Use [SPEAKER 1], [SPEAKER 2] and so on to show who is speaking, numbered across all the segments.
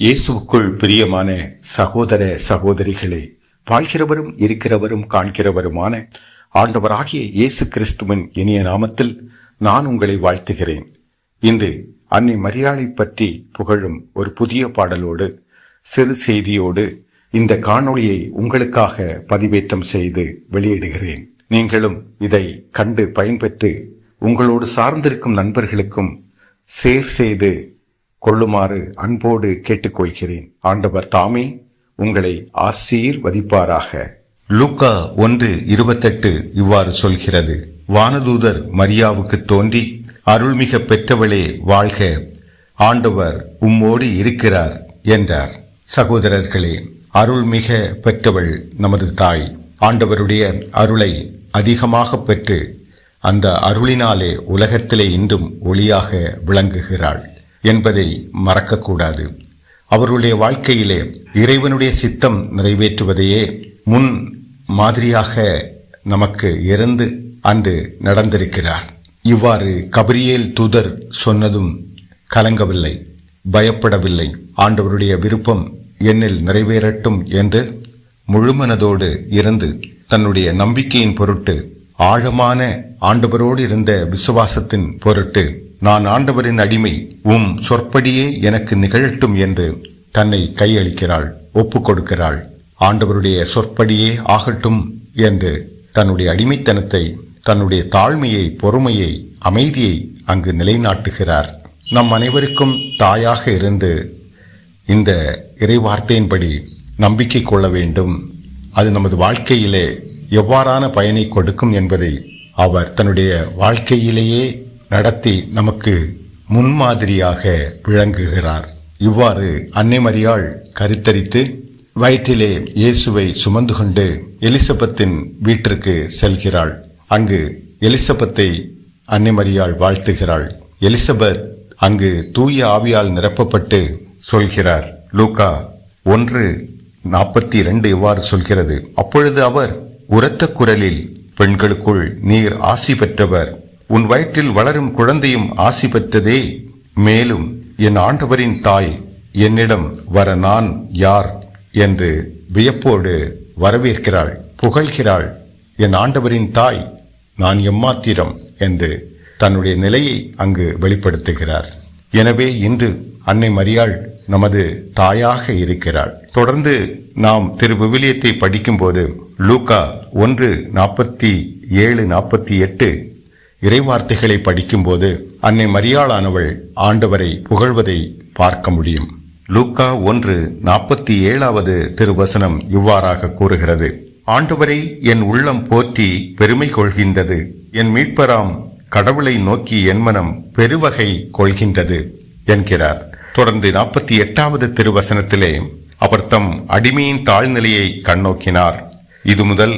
[SPEAKER 1] இயேசுவுக்குள் பிரியமான சகோதர சகோதரிகளே வாழ்கிறவரும் இருக்கிறவரும் காண்கிறவருமான ஆண்டவராகிய இயேசு கிறிஸ்துவின் இனிய நாமத்தில் நான் உங்களை வாழ்த்துகிறேன். இன்று அன்னை மரியாதை பற்றி புகழும் ஒரு புதிய பாடலோடு சிறு செய்தியோடு இந்த காணொளியை உங்களுக்காக பதிவேற்றம் செய்து வெளியிடுகிறேன். நீங்களும் இதை கண்டு பயன்பெற்று உங்களோடு சார்ந்திருக்கும் நண்பர்களுக்கும் சேர் செய்து கொள்ளுமாறு அன்போடு கேட்டுக்கொள்கிறேன். ஆண்டவர் தாமே உங்களை ஆசீர்வதிப்பாராக. லூக்கா ஒன்று இருபத்தெட்டு இவ்வாறு சொல்கிறது. வானதூதர் மரியாவுக்கு தோன்றி அருள்மிக பெற்றவளே வாழ்க. ஆண்டவர் உம்மோடு இருக்கிறார் என்றார். சகோதரர்களே அருள்மிக பெற்றவள் நமது தாய். ஆண்டவருடைய அருளை அதிகமாக பெற்று அந்த அருளினாலே உலகத்திலே இன்றும் ஒளியாக விளங்குகிறாள் என்பதை மறக்கக்கூடாது. அவருடைய வாழ்க்கையிலே இறைவனுடைய சித்தம் நிறைவேற்றுவதையே முன் மாதிரியாக நமக்கு இருந்து அன்று நடந்திருக்கிறார். இவ்வாறு கபிரியேல் தூதர் சொன்னதும் கலங்கவில்லை பயப்படவில்லை. ஆண்டவருடைய விருப்பம் என்னில் நிறைவேறட்டும் என்று முழுமனதோடு இருந்து தன்னுடைய நம்பிக்கையின் பொருட்டு ஆழமான ஆண்டவரோடு இருந்த விசுவாசத்தின் பொருட்டு நான் ஆண்டவரின் அடிமை உம் சொற்படியே எனக்கு நிகழட்டும் என்று தன்னை கையளிக்கிறாள் ஒப்பு கொடுக்கிறாள் ஆண்டவருடைய சொற்படியே ஆகட்டும் என்று தன்னுடைய அடிமைத்தனத்தை தன்னுடைய தாழ்மையை பொறுமையை அமைதியை அங்கு நிலைநாட்டுகிறார். நம் அனைவருக்கும் தாயாக இருந்து இந்த இறைவார்த்தையின்படி நம்பிக்கை கொள்ள வேண்டும். அது நமது வாழ்க்கையிலே எவ்வாறான பயனை கொடுக்கும் என்பதை அவர் தன்னுடைய வாழ்க்கையிலேயே நடத்தி நமக்கு முன்மாதிரியாக விளங்குகிறார். இவ்வாறு அன்னைமரியாள் கருத்தரித்து வயிற்றிலே இயேசுவை சுமந்து கொண்டு எலிசபெத்தின் வீட்டிற்கு செல்கிறாள். அங்கு எலிசபெத்தை அன்னைமரியாள் வாழ்த்துகிறாள். எலிசபெத் அங்கு தூய ஆவியால் நிரப்பப்பட்டு சொல்கிறார். லூகா ஒன்று நாற்பத்தி இரண்டு இவ்வாறு சொல்கிறது. அப்பொழுது அவர் உரத்த குரலில் பெண்களுக்குள் நீர் ஆசி பெற்றவர் உன் வயிற்றில் வளரும் குழந்தையும் ஆசி பெற்றதே. மேலும் என் ஆண்டவரின் தாய் என்னிடம் வர நான் யார் என்று வியப்போடு வரவேற்கிறாள் புகழ்கிறாள். என் ஆண்டவரின் தாய் நான் எம்மாத்திரம் என்று தன்னுடைய நிலையை அங்கு வெளிப்படுத்துகிறார். எனவே இன்று அன்னை மரியாள் நமது தாயாக இருக்கிறாள். தொடர்ந்து நாம் திரு விவிலியத்தை படிக்கும்போது லூக்கா ஒன்று நாற்பத்தி ஏழு நாற்பத்தி எட்டு இறைவார்த்தைகளை படிக்கும்போது அன்னை மரியாளானவள் ஆண்டவரை புகழ்வதை பார்க்க முடியும். லூக்கா ஒன்று நாற்பத்தி ஏழாவது திருவசனம் இவ்வாறாக கூறுகிறது. ஆண்டவரை என் உள்ளம் போற்றி பெருமை கொள்கின்றது. என் மீட்பராம் கடவுளை நோக்கி என் மனம் பெருவகை கொள்கின்றது என்கிறார். தொடர்ந்து நாற்பத்தி எட்டாவது திருவசனத்திலே அவர் தம் அடிமையின் தாழ்நிலையை கண்ணோக்கினார். இது முதல்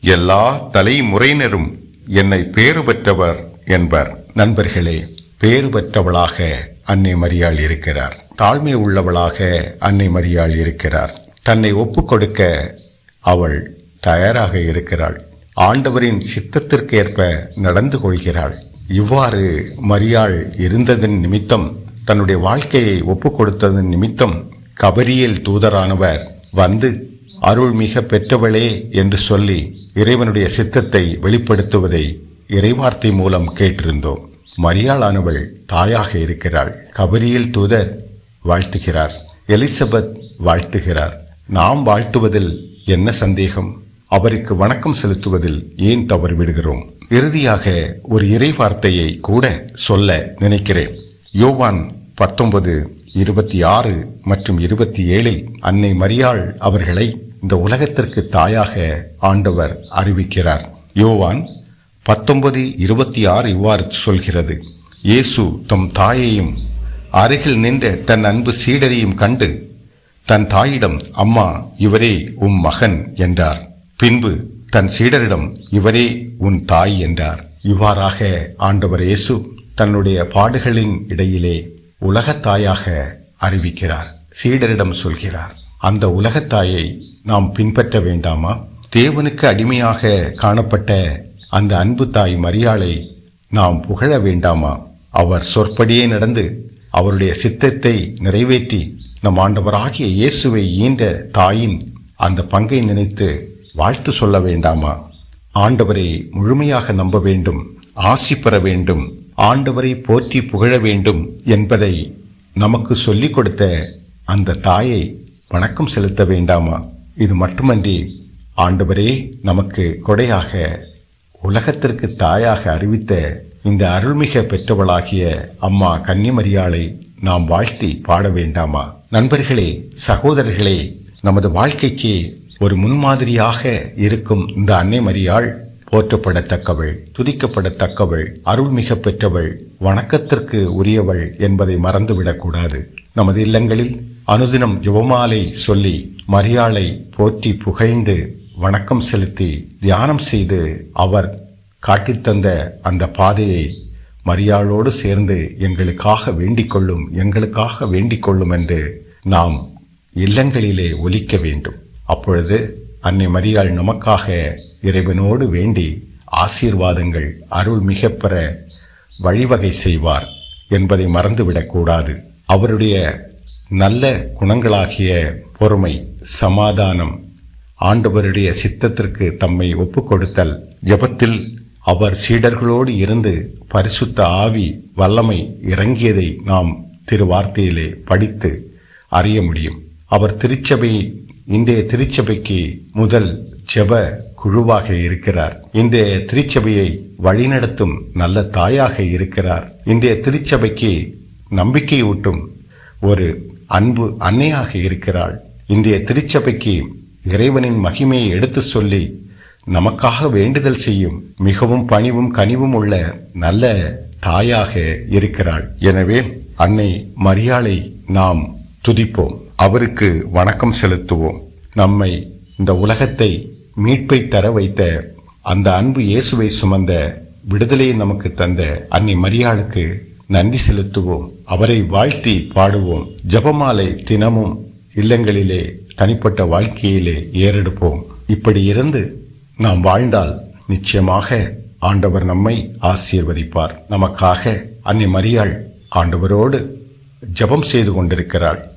[SPEAKER 1] எல்லா தலைமுறையினரும் என்னை பேறு பெற்றவர் என்பர். நண்பர்களே பேறு பெற்றவளாக அன்னை மரியாள் இருக்கிறார். தாழ்மை உள்ளவளாக அன்னை மரியாள் இருக்கிறார். தன்னை ஒப்பு கொடுக்க அவள் தயாராக இருக்கிறாள். ஆண்டவரின் சித்தத்திற்கேற்ப நடந்து கொள்கிறாள். இவ்வாறு மரியாள் இருந்ததன் நிமித்தம் தன்னுடைய வாழ்க்கையை ஒப்பு கொடுத்ததன் நிமித்தம் கபரியல் தூதரானவர் வந்து அருள் மிக பெற்றவளே என்று சொல்லி இறைவனுடைய சித்தத்தை வெளிப்படுத்துவதை இறைவார்த்தை மூலம் கேட்டிருந்தோம். மரியாளானவள் தாயாக இருக்கிறாள். கபரியில் தூதர் வாழ்த்துகிறார். எலிசபெத் வாழ்த்துகிறார். நாம் வாழ்த்துவதில் என்ன சந்தேகம்? அவருக்கு வணக்கம் செலுத்துவதில் ஏன் தவறு விடுகிறோம் இறுதியாக ஒரு இறை வார்த்தையை கூட சொல்ல நினைக்கிறேன். யோவான் பத்தொன்பது இருபத்தி ஆறு மற்றும் இருபத்தி ஏழில் அன்னை மரியாள் அவர்களை இந்த உலகத்திற்கு தாயாக ஆண்டவர் அறிவிக்கிறார். யோவான் பத்தொன்பது இருபத்தி ஆறு இவ்வாறு சொல்கிறது. இயேசு தம் தாயையும் அருகில் நின்ற தன் அன்பு சீடரையும் கண்டு தன் தாயிடம் அம்மா இவரே உம் மகன் என்றார். பின்பு தன் சீடரிடம் இவரே உன் தாய் என்றார். இவ்வாறாக ஆண்டவர் இயேசு தன்னுடைய பாடுகளின் இடையிலே உலகத் தாயாக அறிவிக்கிறார். சீடரிடம் சொல்கிறார் அந்த உலகத்தாயை நாம் பின்பற்ற வேண்டாமா? தேவனுக்கு அடிமையாக காணப்பட்ட அந்த அன்பு தாய் மரியாளை நாம் புகழ வேண்டாமா? அவர் சொற்படியே நடந்து அவருடைய சித்தத்தை நிறைவேற்றி நம் ஆண்டவராகிய இயேசுவை ஈண்ட தாயின் அந்த பங்கை நினைத்து வாழ்த்து சொல்ல வேண்டாமா? ஆண்டவரை முழுமையாக நம்ப வேண்டும் ஆசி பெற வேண்டும் ஆண்டவரை போற்றி புகழ வேண்டும் என்பதை நமக்கு சொல்லிக் கொடுத்த அந்த தாயை வணக்கம் செலுத்த வேண்டாமா? இது மட்டுமன்றி ஆண்டவரே நமக்கு கொடையாக உலகத்திற்கு தாயாக அறிவித்த இந்த அருள்மிக பெற்றவளாகிய அம்மா கன்னிமரியாளை நாம் வாழ்த்தி பாட வேண்டாமா? நண்பர்களே சகோதரர்களே நமது வாழ்க்கைக்கு ஒரு முன்மாதிரியாக இருக்கும் இந்த அன்னை மரியாள் போற்றப்படத்தக்கவள் துதிக்கப்படத்தக்கவள் அருள்மிக பெற்றவள் வணக்கத்திற்கு உரியவள் என்பதை மறந்துவிடக்கூடாது. நமது இல்லங்களில் அனுதினம் ஜெபமாலை சொல்லி மரியாளை போற்றி புகழ்ந்து வணக்கம் செலுத்தி தியானம் செய்து அவர் காட்டித்தந்த அந்த பாதையை மரியாளோடு சேர்ந்து எங்களுக்காக வேண்டிக் கொள்ளும் எங்களுக்காக வேண்டிக் கொள்ளும் என்று நாம் இல்லங்களிலே ஒலிக்க வேண்டும். அப்பொழுது அன்னை மரியாள் நமக்காக இறைவனோடு வேண்டி ஆசீர்வாதங்கள் அருள் மிகப்பெற வழிவகை செய்வார் என்பதை மறந்துவிடக்கூடாது அவருடைய நல்ல குணங்களாகிய பொறுமை சமாதானம் ஆண்டவருடைய சித்தத்திற்கு தம்மை ஒப்புக்கொடுத்தல் ஜெபத்தில் அவர் சீடர்களோடு இருந்து பரிசுத்த ஆவி வல்லமை இறங்கியதை நாம் திருவார்த்தையிலே படித்து அறிய முடியும். அவர் திருச்சபை இன்றைய திருச்சபைக்கு முதல் ஜெப குழுவாக இருக்கிறார். இன்றைய திருச்சபையை வழிநடத்தும் நல்ல தாயாக இருக்கிறார். இன்றைய திருச்சபைக்கு நம்பிக்கை ஊட்டும் ஒரு அன்பு அன்னையாக இருக்கிறாள். இந்திய திருச்சபைக்கு இறைவனின் மகிமையை எடுத்து சொல்லி நமக்காக வேண்டுதல் செய்யும் மிகவும் பணிவும் கனிவும் உள்ள நல்ல தாயாக இருக்கிறாள். எனவே அன்னை மரியாளை நாம் துதிப்போம். அவருக்கு வணக்கம் செலுத்துவோம். நம்மை இந்த உலகத்தை மீட்பை தர வைத்த அந்த அன்பு இயேசுவை சுமந்த விடுதலையை நமக்கு தந்த அன்னை மரியாளுக்கு நன்றி செலுத்துவோம். அவரை வாழ்த்தி பாடுவோம். ஜபமாலை தினமும் இல்லங்களிலே தனிப்பட்ட வாழ்க்கையிலே ஏறெடுப்போம். இப்படி இருந்து நாம் வாழ்ந்தால் நிச்சயமாக ஆண்டவர் நம்மை ஆசீர்வதிப்பார். நமக்காக அன்னை மரியாள் ஆண்டவரோடு ஜெபம் செய்து கொண்டிருக்கிறாள்.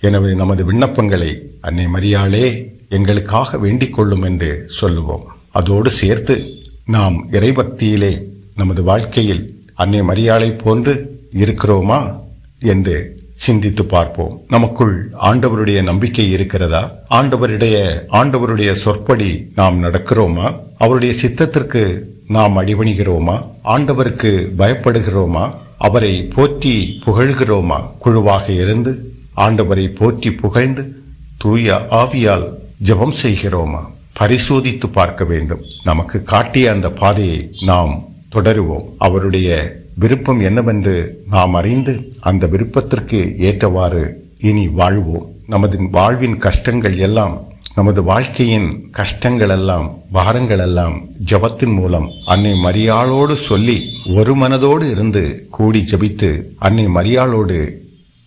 [SPEAKER 1] எனவே நமது விண்ணப்பங்களை அன்னை மரியாளே எங்களுக்காக வேண்டிக் கொள்ளும் என்று சொல்லுவோம். அதோடு சேர்த்து நாம் இறைபக்தியிலே நமது வாழ்க்கையில் அன்னை மரியாளை போன்று இருக்கிறோமா என்று சிந்தித்து பார்ப்போம். நமக்குள் ஆண்டவருடைய நம்பிக்கை இருக்கிறதா? ஆண்டவருடைய ஆண்டவருடைய சொற்படி நாம் நடக்கிறோமா? அவருடைய சித்தத்திற்கு நாம் அடிவணிகிறோமா ஆண்டவருக்கு பயப்படுகிறோமா? அவரை போற்றி புகழ்கிறோமா? குழுவாக இருந்து ஆண்டவரை போற்றி புகழ்ந்து தூய ஆவியால் ஜெபம் செய்கிறோமா? பரிசோதித்து பார்க்க வேண்டும். நமக்கு காட்டிய அந்த பாதையை நாம் தொடருவோம். அவருடைய விருப்பம் என்னவென்று நாம் அறிந்து அந்த விருப்பத்திற்கு ஏற்றவாறு இனி வாழ்வோம். நமது வாழ்வின் கஷ்டங்கள் எல்லாம் நமது வாழ்க்கையின் கஷ்டங்கள் எல்லாம் பாரங்கள் எல்லாம் ஜபத்தின் மூலம் அன்னை மரியாளோடு சொல்லி ஒரு மனதோடு இருந்து கூடி ஜபித்து அன்னை மரியாளோடு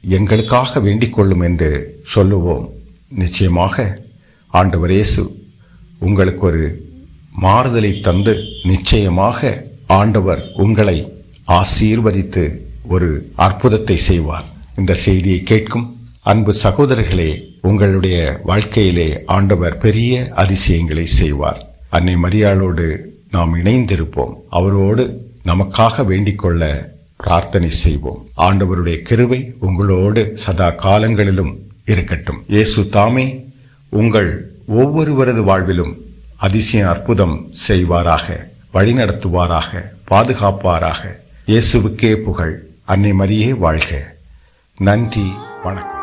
[SPEAKER 1] எங்களுக்காக வேண்டிக் கொள்ளும் என்று சொல்லுவோம். நிச்சயமாக ஆண்டவர் இயேசு உங்களுக்கு ஒரு மாறுதலை தந்து நிச்சயமாக ஆண்டவர் உங்களை ஆசீர்வதித்து ஒரு அற்புதத்தை செய்வார். இந்த செய்தியை கேட்கும் அன்பு சகோதரர்களே உங்களுடைய வாழ்க்கையிலே ஆண்டவர் பெரிய அதிசயங்களை செய்வார். அன்னை மரியாளோடு நாம் இணைந்திருப்போம். அவரோடு நமக்காக வேண்டிக்கொள்ள பிரார்த்தனை செய்வோம். ஆண்டவருடைய கிருவை உங்களோடு சதா காலங்களிலும் இருக்கட்டும். இயேசு தாமே உங்கள் ஒவ்வொருவரது வாழ்விலும் அதிசய அற்புதம் செய்வாராக வழிநடத்துவாராக பாதுகாப்பாராக. இயேசுவுக்கே புகழ். அன்னை மரியே வாழ்க. நன்றி வணக்கம்.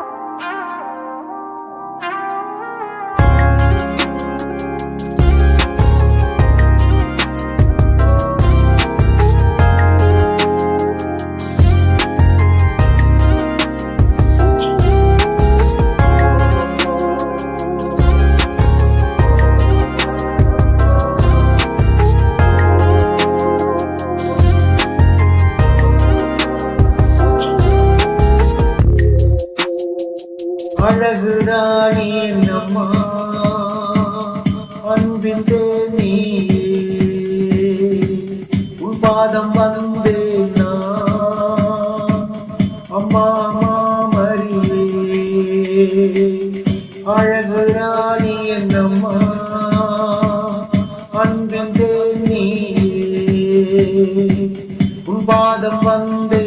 [SPEAKER 1] பாதம் வந்தே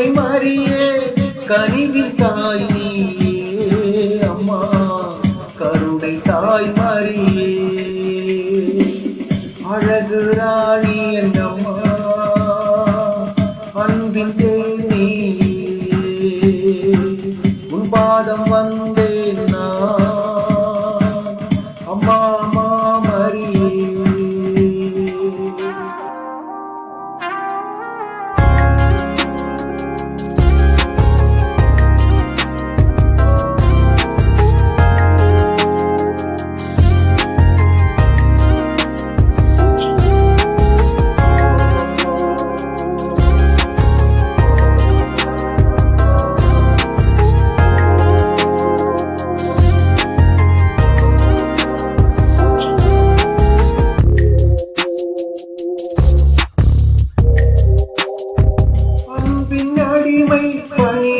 [SPEAKER 1] அன்னை மரியே கனிவின் தாய் நீயே. அம்மா கருணை தாய் மரியே அழகு ராணி என்ன way, funny.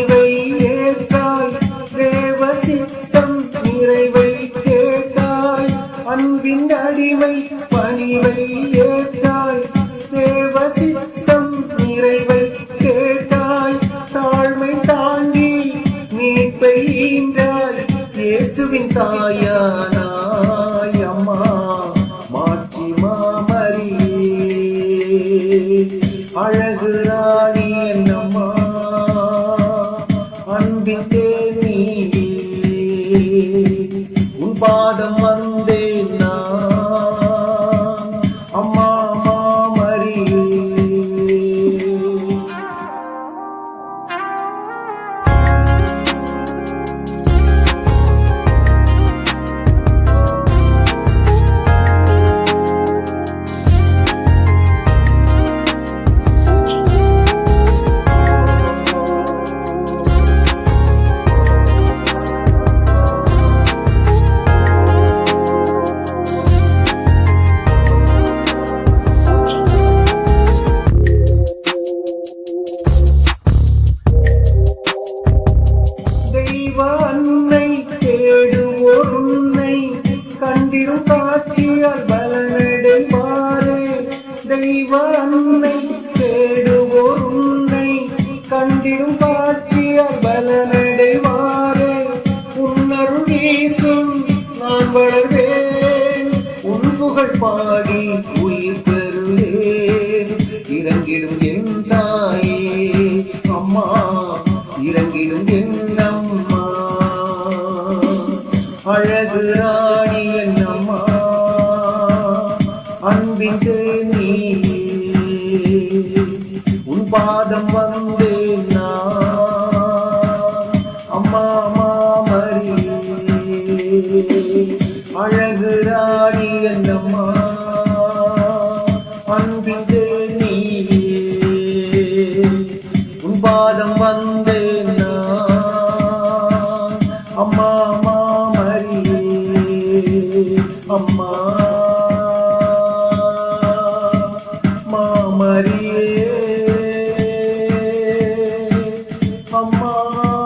[SPEAKER 1] Porque பாடி உயிர் பெறுவே. இறங்கிடும் என் தாயே அம்மா. இறங்கிடும் என் அம்மா. அழகு ராணி என் அம்மா. அன்பின் நீ உன் பாதம் வந்தே நான். அம்மா மாமரி அழகு ராணி என் Oh.